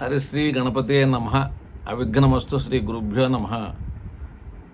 హరిశ్రీ గణపతే నమ. అవిఘ్నమస్తు శ్రీ గురుభ్యో నమ.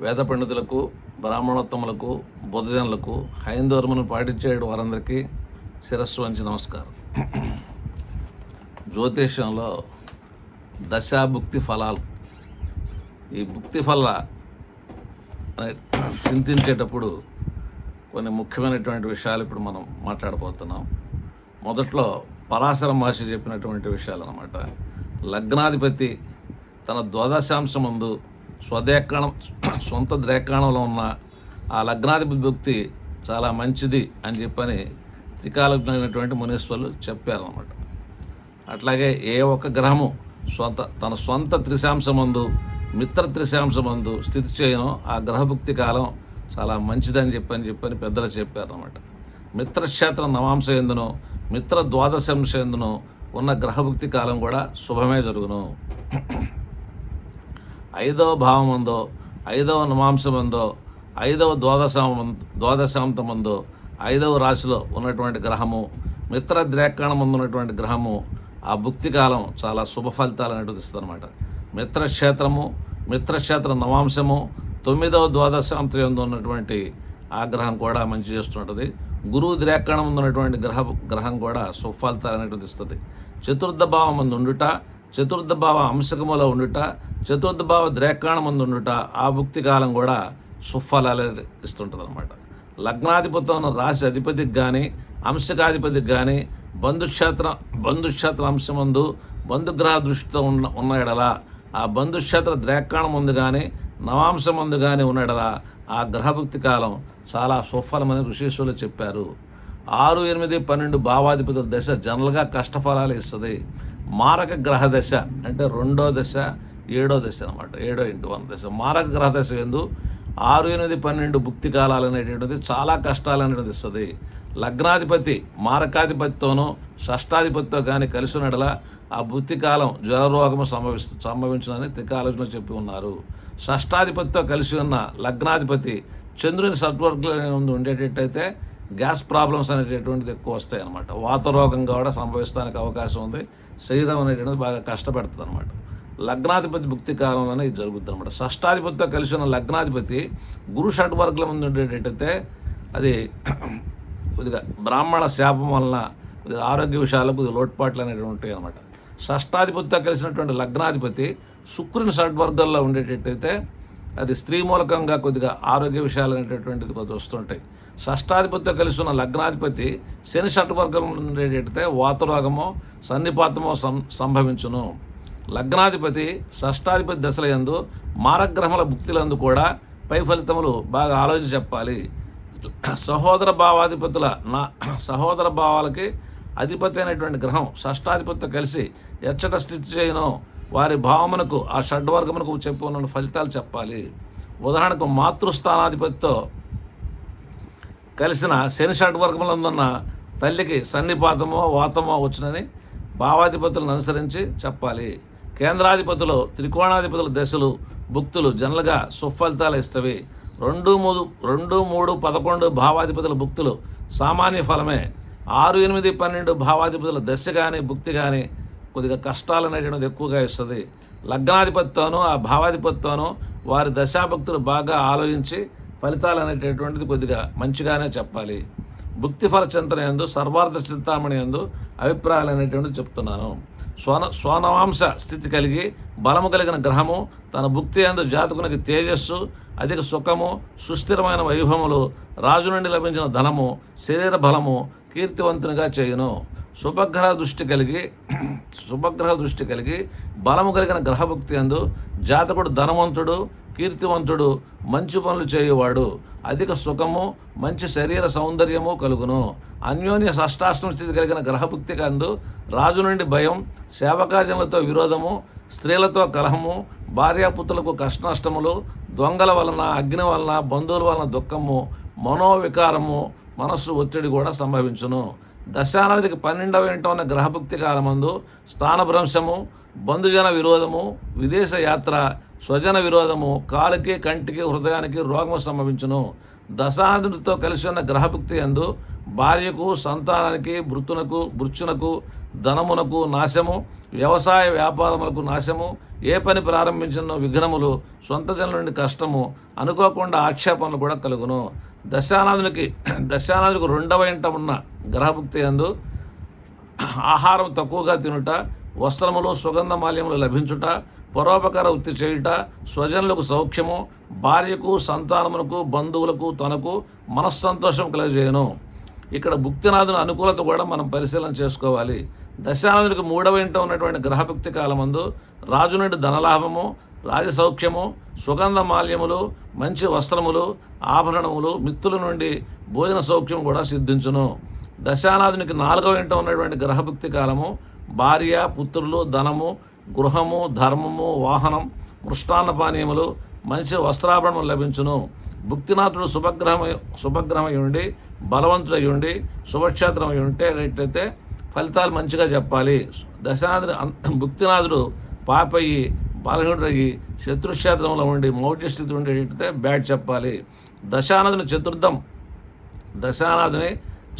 వేద పండితులకు బ్రాహ్మణోత్తములకు బుధజనులకు హైందవర్మను పాటించే వారందరికీ శిరస్సు వంచి నమస్కారం. జ్యోతిష్యంలో దశాభుక్తి ఫలాలు. ఈ భుక్తి ఫల చింతించేటప్పుడు కొన్ని ముఖ్యమైనటువంటి విషయాలు ఇప్పుడు మనం మాట్లాడబోతున్నాం. మొదట్లో పరాశర మహర్షి చెప్పినటువంటి విషయాలు అనమాట లగ్నాధిపతి తన ద్వాదశాంశమందు స్వదేకాణం సొంత ద్రేకాణంలో ఉన్న ఆ లగ్నాధిపతి భక్తి చాలా మంచిది అని చెప్పని త్రికాలజ్ఞమైనటువంటి మునీశ్వరులు చెప్పారన్నమాట. అట్లాగే ఏ ఒక్క గ్రహము స్వంత తన సొంత త్రిశాంశమందు మిత్ర త్రిశాంశమందు స్థితి చేయను ఆ గ్రహభుక్తి కాలం చాలా మంచిదని చెప్పని చెప్పని పెద్దలు చెప్పారన్నమాట. మిత్రక్షేత్ర నవాంశ ఎందును మిత్ర ద్వాదశాంశ ఎందును ఉన్న గ్రహభుక్తి కాలం కూడా శుభమే జరుగును. ఐదవ భావమందో ఐదవ నవాంశమందో ఐదవ ద్వాదశామ ద్వాదశాంతమందో ఐదవ రాశిలో ఉన్నటువంటి గ్రహము మిత్ర ద్రేకాణమందు ఉన్నటువంటి గ్రహము ఆ భుక్తి కాలం చాలా శుభ ఫలితాలు అనేటువంటి ఇస్తుంది అనమాట మిత్రక్షేత్రము మిత్రక్షేత్ర నవాంశము తొమ్మిదవ ద్వాదశాంతం ఉన్నటువంటి ఆ గ్రహం కూడా మంచి చేస్తుంటుంది. గురువు ద్రేకాణం ఉన్నటువంటి గ్రహ గ్రహం కూడా సుఫలితాలు అనేటువంటి ఇస్తుంది. చతుర్థ భావం మందు ఉండుట చతుర్థ భావ అంశకములో ఉండుట చతుర్థ భావ ద్రేకాణం మందు ఉండుట ఆ భుక్తి కాలం కూడా సుఫలాలు ఇస్తుంటుంది అనమాట లగ్నాధిపతి ఉన్న రాశి అధిపతికి కానీ అంశకాధిపతికి కానీ బంధుక్షేత్ర బంధుక్షేత్ర అంశమందు బంధుగ్రహ దృష్టితో ఉన్న ఉన్న ఎడల ఆ బంధుక్షేత్ర ద్రేకాణం ముందు కానీ నవాంశం ముందు కానీ ఉన్న ఎడల ఆ గ్రహభక్తి కాలం చాలా సుఫలమని ఋషీశ్వరులు చెప్పారు. ఆరు ఎనిమిది పన్నెండు భావాధిపతుల దశ జనరల్గా కష్టఫలాలు ఇస్తుంది. మారక గ్రహ దశ అంటే రెండో దశ ఏడో దశ అనమాట ఏడో ఇంటి వన్ దశ. మారక గ్రహ దశ ఎందు ఆరు ఎనిమిది పన్నెండు భుక్తి కాలాలు అనేటువంటిది చాలా కష్టాలు అనేటువంటిది ఇస్తుంది. లగ్నాధిపతి మారకాధిపతితోనూ షష్టాధిపతితో కానీ కలిసినడల ఆ భుక్తి కాలం జ్వర రోగము సంభవిస్తు సంభవించునని త్రికాలోచన చెప్పి ఉన్నారు. షష్టాధిపతితో కలిసి ఉన్న లగ్నాధిపతి చంద్రుని సద్వర్గంలో ఉండేటట్టయితే గ్యాస్ ప్రాబ్లమ్స్ అనేటటువంటిది ఎక్కువ వస్తాయి అనమాట వాత రోగం కూడా సంభవిస్తానికి అవకాశం ఉంది. శరీరం అనేటువంటిది బాగా కష్టపెడుతుంది అనమాట లగ్నాధిపతి భుక్తి కాలంలోనే ఇది జరుగుతుంది అనమాట షష్టాధిపతితో కలిసి ఉన్న లగ్నాధిపతి గురు షడ్వర్గుల ముందు ఉండేటట్టయితే అది కొద్దిగా బ్రాహ్మణ శాపం వలన కొద్దిగా ఆరోగ్య విషయాలకు కొద్దిగా లోటుపాట్లు అనేటువంటి ఉంటాయి అనమాట షష్టాధిపతితో కలిసినటువంటి లగ్నాధిపతి శుక్రుని షడ్వర్గంలో ఉండేటట్టయితే అది స్త్రీ మూలకంగా కొద్దిగా ఆరోగ్య విషయాలు అనేటటువంటిది కొద్ది వస్తుంటాయి. షష్టాధిపతితో కలిసి ఉన్న లగ్నాధిపతి శని షట్వర్గం ఉండేటట్టయితే వాతరోగమో సన్నిపాతమో సం సంభవించును. లగ్నాధిపతి షష్టాధిపతి దశల యందు మారగ్రహముల భుక్తులందు కూడా పై ఫలితములు బాగా ఆలోచించి చెప్పాలి. సహోదర భావాధిపతుల నా సహోదర భావాలకి అధిపతి అయినటువంటి గ్రహం షష్టాధిపతితో కలిసి ఎచ్చట స్థితి చేయను. వారి భావమునకు ఆ షడ్వర్గమునకు చెప్పు ఫలితాలు చెప్పాలి. ఉదాహరణకు మాతృస్థానాధిపతితో కలిసిన శని షడ్వర్గములందున్న తల్లికి సన్నిపాతమో వాతమో వచ్చునని భావాధిపతులను అనుసరించి చెప్పాలి. కేంద్రాధిపతులు త్రికోణాధిపతుల దశలు భుక్తులు జనరల్గా సుఫలితాలు ఇస్తవి. రెండు మూడు రెండు మూడు పదకొండు భావాధిపతుల భుక్తులు సామాన్య ఫలమే. ఆరు ఎనిమిది పన్నెండు భావాధిపతుల దశ కానీ భుక్తి కానీ కొద్దిగా కష్టాలు అనేటువంటిది ఎక్కువగా ఇస్తుంది. లగ్నాధిపతితోనూ ఆ భావాధిపతితోనూ వారి దశాభక్తులు బాగా ఆలోచించి ఫలితాలు అనేటటువంటిది కొద్దిగా మంచిగానే చెప్పాలి. భుక్తిఫల చింతన ఎందు సర్వార్థ చింతామణి ఎందు అభిప్రాయాలు అనేటువంటిది చెప్తున్నాను. స్వన స్వనవాంశ స్థితి కలిగి బలము కలిగిన గ్రహము తన భుక్తి ఎందు జాతకునికి తేజస్సు అధిక సుఖము సుస్థిరమైన వైభవములు రాజు నుండి లభించిన ధనము శరీర బలము కీర్తివంతునిగా చేయును. శుభగ్రహ దృష్టి కలిగి శుభగ్రహ దృష్టి కలిగి బలము కలిగిన గ్రహభక్తి అందు జాతకుడు ధనవంతుడు కీర్తివంతుడు మంచి పనులు చేయువాడు. అధిక సుఖము మంచి శరీర సౌందర్యము కలుగును. అన్యోన్య షష్టాష్టమ స్థితి కలిగిన గ్రహభక్తి కందు రాజు నుండి భయం సేవకార్యములతో విరోధము స్త్రీలతో కలహము భార్యాపుత్రులకు కష్టనష్టములు దొంగల వలన అగ్ని వలన బంధువుల వలన దుఃఖము మనోవికారము మనస్సు ఒత్తిడి కూడా సంభవించును. దశానాదికి పన్నెండవ ఇంట ఉన్న గ్రహభుక్తి కాలమందు స్థానభ్రంశము బంధుజన విరోధము విదేశ యాత్ర స్వజన విరోధము కాలుకి కంటికి హృదయానికి రోగము సంభవించును. దశానాథుడితో కలిసి ఉన్న గ్రహభుక్తి ఎందు భార్యకు సంతానానికి మృతునకు మృత్యునకు ధనమునకు నాశము వ్యవసాయ వ్యాపారములకు నాశము ఏ పని ప్రారంభించిన విఘ్నములు సొంత జనుల నుండి కష్టము అనుకోకుండా ఆక్షేపణలు కూడా కలుగును. దశానాథునికి దశానాథునికి రెండవ ఇంట ఉన్న గ్రహభుక్తి అందు ఆహారం తక్కువగా తినుట వస్త్రములు సుగంధ మాల్యములు లభించుట పరోపకార వృత్తి చేయుట స్వజనులకు సౌఖ్యము భార్యకు సంతానమునకు బంధువులకు తనకు మనస్సంతోషం కలగజేయను. ఇక్కడ భుక్తినాథుని అనుకూలత కూడా మనం పరిశీలన చేసుకోవాలి. దశానాథునికి మూడవ ఇంట ఉన్నటువంటి గ్రహభక్తి కాలమందు రాజు నుండి ధనలాభము రాజసౌఖ్యము సుగంధ మాల్యములు మంచి వస్త్రములు ఆభరణములు మిత్రుల నుండి భోజన సౌఖ్యం కూడా సిద్ధించును. దశానాథునికి నాలుగవ ఇంట ఉన్నటువంటి గ్రహభక్తి కాలము భార్య పుత్రులు ధనము గృహము ధర్మము వాహనం మృష్టాన్న పానీయములు మంచి వస్త్రాభరణం లభించును. భుక్తినాథుడు శుభగ్రహమై శుభగ్రహమై ఉండి బలవంతుడై ఉండి శుభక్షేత్రమై ఉంటే అయితే ఫలితాలు మంచిగా చెప్పాలి. దశానాథుడు భుక్తినాథుడు పాపయ్యి బలహీనుడయ్యి శత్రుక్షేత్రంలో ఉండి మౌఢ్య స్థితి ఉండేటైతే బ్యాడ్ చెప్పాలి. దశానదుని చతుర్థం. దశానాథుని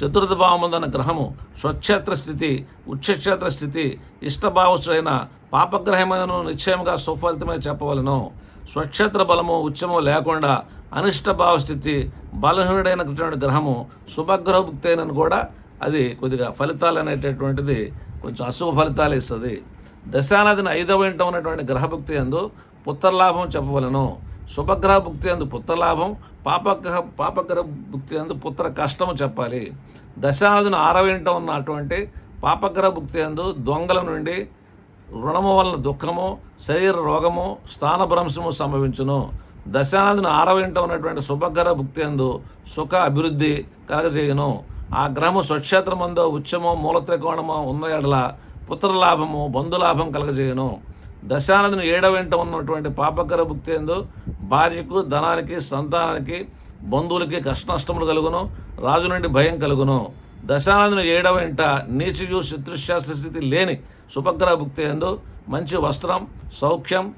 చతుర్థ భావముందన్న గ్రహము స్వక్షేత్ర స్థితి ఉచ్చక్షేత్ర స్థితి ఇష్టభావస్తుడైన పాపగ్రహమైన నిశ్చయముగా సుఫలితమై చెప్పవలను. స్వక్షేత్ర బలము ఉచ్చము లేకుండా అనిష్టభావ స్థితి బలహీనుడైన గ్రహము శుభగ్రహభుక్తి అయినను కూడా అది కొద్దిగా ఫలితాలు అనేటటువంటిది కొంచెం అశుభ ఫలితాలు ఇస్తుంది. దశానదిన ఐదవ ఇంట ఉన్నటువంటి గ్రహభుక్తి ఎందు పుత్రలాభం చెప్పవలను. శుభగ్రహ భుక్తి అందు పుత్రలాభం పాపగ్రహ పాపగ్రహ భుక్తి అందు పుత్ర కష్టము చెప్పాలి. దశానదిన ఆరవ ఇంట ఉన్నటువంటి పాపగ్రహ భుక్తి అందు దొంగల నుండి రుణము వలన దుఃఖము శరీర రోగము స్థానభ్రంశము సంభవించును. దశానదిన ఆరవ ఇంట ఉన్నటువంటి శుభగ్రహ భుక్తి అందు సుఖ అభివృద్ధి కలగజేయను. ఆ గ్రహము స్వక్షేత్రమందో ఉచ్చమో మూల త్రికోణమో ఉన్న ఎడల పుత్రలాభము బంధులాభం కలగజేయను. దశానదిని ఏడవ వెంట ఉన్నటువంటి పాపకర భుక్తి ఎందు భార్యకు ధనానికి సంతానానికి బంధువులకి కష్టనష్టములు కలుగును రాజు నుండి భయం కలుగును. దశానదిని ఏడవ నీచియు నీచయు శత్రుశాస్త్ర స్థితి లేని శుభగ్రహ భుక్తి ఎందు మంచి వస్త్రం సౌఖ్యం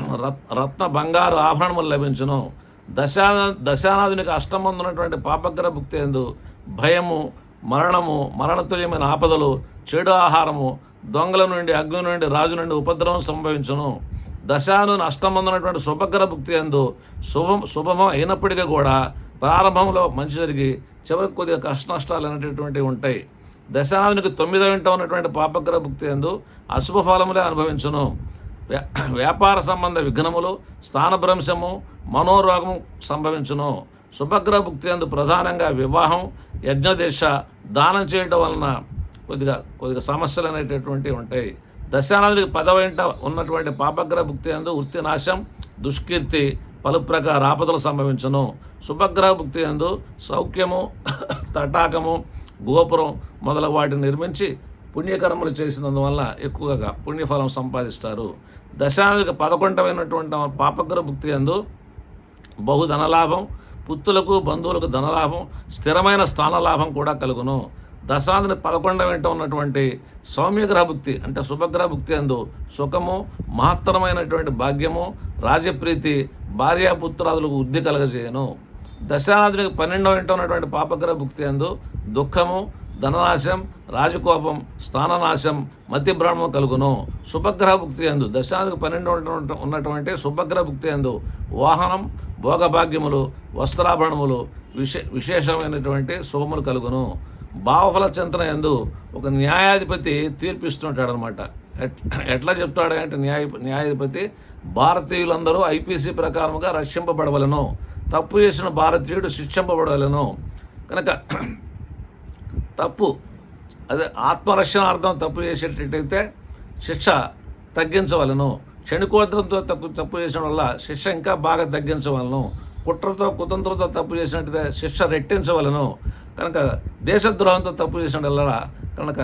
రత్- రత్న బంగారు ఆభరణములు లభించును. దశా దశానాథునికి అష్టమందు ఉన్నటువంటి పాపగ్రహ భుక్తి ఎందు భయము మరణము మరణతుల్యమైన ఆపదలు చెడు ఆహారము దొంగల నుండి అగ్ని నుండి రాజు నుండి ఉపద్రవం సంభవించును. దశాను అష్టమందున్నటువంటి శుభగ్రహ భుక్తి ఎందు శుభం శుభం అయినప్పటికీ కూడా ప్రారంభంలో మంచి జరిగి చివరికి కొద్దిగా కష్ట నష్టాలు అనేటటువంటివి ఉంటాయి. దశానానికి తొమ్మిదవ ఇంట ఉన్నటువంటి పాపగ్రహ భుక్తి ఎందు అశుభ ఫలములే అనుభవించును. వ్యా- వ్యాపార సంబంధ విఘ్నములు స్థానభ్రంశము మనోరోగము సంభవించును. శుభగ్రహ భుక్తి అందు ప్రధానంగా వివాహం యజ్ఞదీక్ష దానం చేయడం వలన కొద్దిగా కొద్దిగా సమస్యలు అనేటటువంటివి ఉంటాయి. దశానాథుడికి పదవింట ఉన్నటువంటి పాపగ్రహ భుక్తి అందు వృత్తి నాశం దుష్కీర్తి పలు ప్రకార ఆపదలు సంభవించను. శుభగ్రహ భుక్తి అందు సౌఖ్యము తటాకము గోపురం మొదలగు వాటిని నిర్మించి పుణ్యకర్మలు చేసినందువల్ల ఎక్కువగా పుణ్యఫలం సంపాదిస్తారు. దశానాథుడికి పదకొండమైనటువంటి పాపగ్రహ భుక్తి అందు బహు ధనలాభం పుత్తులకు బంధువులకు ధనలాభం స్థిరమైన స్థానలాభం కూడా కలుగును. దశాంతిని పదకొండ వెంట ఉన్నటువంటి సౌమ్యగ్రహ భుక్తి అంటే శుభగ్రహ భుక్తి అందు సుఖము మహత్తరమైనటువంటి భాగ్యము రాజప్రీతి భార్యాపుత్రాదులకు వృద్ధి కలగజేయను. దశానాథునికి పన్నెండవ వెంట ఉన్నటువంటి పాపగ్రహ భుక్తి అందు దుఃఖము ధననాశం రాజకోపం స్థాననాశం మతి భ్రమం కలుగును. శుభగ్రహ భుక్తి అందు దశానికి పన్నెండు ఉన్నటువంటి- శుభగ్రహ భుక్తి అందు వాహనం భోగభాగ్యములు వస్త్రాభరణములు విశే విశేషమైనటువంటి శుభములు కలుగును. భావఫల చింతన ఎందు ఒక న్యాయాధిపతి తీర్పిస్తుంటాడు అనమాట ఎట్లా చెప్తాడు అంటే న్యాయ న్యాయాధిపతి భారతీయులందరూ ఐపీసీ ప్రకారముగా రక్షింపబడవలను. తప్పు చేసిన భారతీయుడు శిక్షింపబడవలను. కనుక తప్పు. అదే ఆత్మరక్షణార్థం తప్పు చేసేటట్టయితే శిక్ష తగ్గించవలను. క్షణికోద్రంతో తప్పు తప్పు చేసిన వల్ల శిక్ష ఇంకా బాగా తగ్గించవలను. కుట్రతో కుతంత్రంతో తప్పు చేసినట్టయితే శిక్ష రెట్టించవలను. కనుక దేశద్రోహంతో తప్పు చేసిన వల్ల కనుక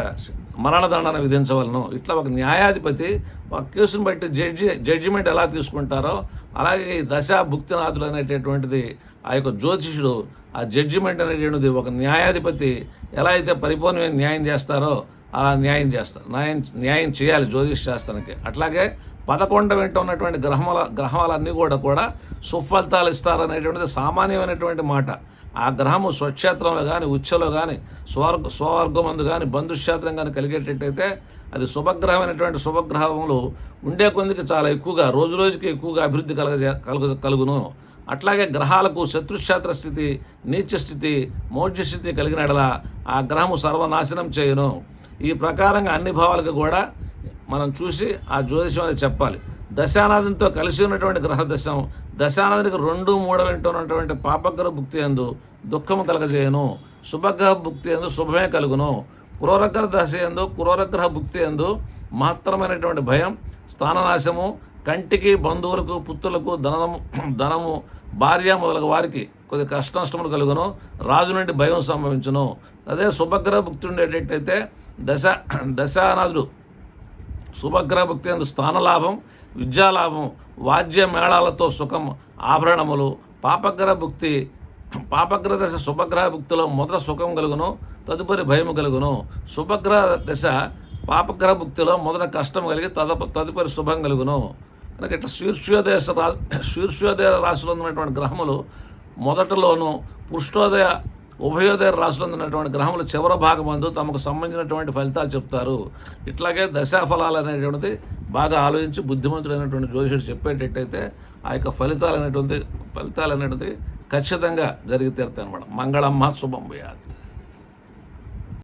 మరణదండన విధించవలను. ఇట్లా ఒక న్యాయాధిపతి ఒక కేసును బట్టి జడ్జి జడ్జిమెంట్ ఎలా తీసుకుంటారో అలాగే ఈ దశ భుక్తినాథులు అనేటటువంటిది ఆ యొక్క జ్యోతిషుడు ఆ జడ్జిమెంట్ అనేటువంటిది ఒక న్యాయాధిపతి ఎలా అయితే పరిపూర్ణమైన న్యాయం చేస్తారో అలా న్యాయం చేస్తారు. న్యాయం న్యాయం చేయాలి జ్యోతిష్ శాస్త్రానికి. అట్లాగే పదకొండ వెంట ఉన్నటువంటి గ్రహముల గ్రహాలన్నీ కూడా కూడా సుఫలితాలు ఇస్తారనేటువంటిది సామాన్యమైనటువంటి మాట. ఆ గ్రహము స్వక్షేత్రంలో కానీ ఉచ్చలో కానీ స్వర్గ స్వవర్గమందు కానీ బంధుక్షేత్రం కానీ కలిగేటట్టయితే అది శుభగ్రహమైనటువంటి శుభగ్రహములు ఉండే కొందికి చాలా ఎక్కువగా రోజు రోజుకి ఎక్కువగా అభివృద్ధి కలగ కలుగు కలుగును. అట్లాగే గ్రహాలకు శత్రుక్షేత్ర స్థితి నీచ స్థితి మౌఢ్య స్థితి కలిగిన ఆ గ్రహము సర్వనాశనం చేయను. ఈ ప్రకారంగా అన్ని భావాలకు కూడా మనం చూసి ఆ జ్యోతిషం అనేది చెప్పాలి. దశానాథంతో కలిసి ఉన్నటువంటి గ్రహ దశం దశానాథునికి రెండు మూడు వెంట ఉన్నటువంటి పాపగ్రహ భుక్తి ఎందు దుఃఖము కలగజేయను. శుభగ్రహ భుక్తి ఎందు శుభమే కలుగును. క్రూరగ్రహ దశ ఎందు క్రూరగ్రహ భుక్తి ఎందు మహత్తరమైనటువంటి భయం స్థాననాశము కంటికి బంధువులకు పుత్రులకు ధనము ధనము భార్య మొదలగు వారికి కొద్ది కష్ట నష్టములు కలుగును. రాజు నుండి భయం సంభవించును. అదే శుభగ్రహ భుక్తి ఉండేటట్టయితే దశ దశానాథుడు శుభగ్రహ భుక్తి అందు స్థానలాభం విద్యాలాభం వాద్య మేళాలతో సుఖం ఆభరణములు పాపగ్రహ భుక్తి పాపగ్రహ దశ శుభగ్రహ భుక్తిలో మొదట సుఖం కలుగును తదుపరి భయం కలుగును. శుభగ్రహ దశ పాపగ్రహ భుక్తిలో మొదట కష్టం కలిగి తదప తదుపరి శుభం కలుగును. కనుక ఇట్లా శీర్షోదయ రా శీర్షోదయ రాశిలో ఉన్నటువంటి గ్రహములు మొదటలోను పురుషోదయ ఉభయోదయ రాశులు ఉన్నటువంటి గ్రహములు చివర భాగమందు తమకు సంబంధించినటువంటి ఫలితాలు చెప్తారు. ఇట్లాగే దశాఫలాలు అనేటువంటిది బాగా ఆలోచించి బుద్ధిమంతుడైనటువంటి జ్యోతిషుడు చెప్పేటట్టయితే ఆ యొక్క ఫలితాలు అనేటువంటి ఫలితాలు అనేటువంటి ఖచ్చితంగా జరిగి తీరుతాయి అనమాట మంగళమ్మ శుభం భూయాత్.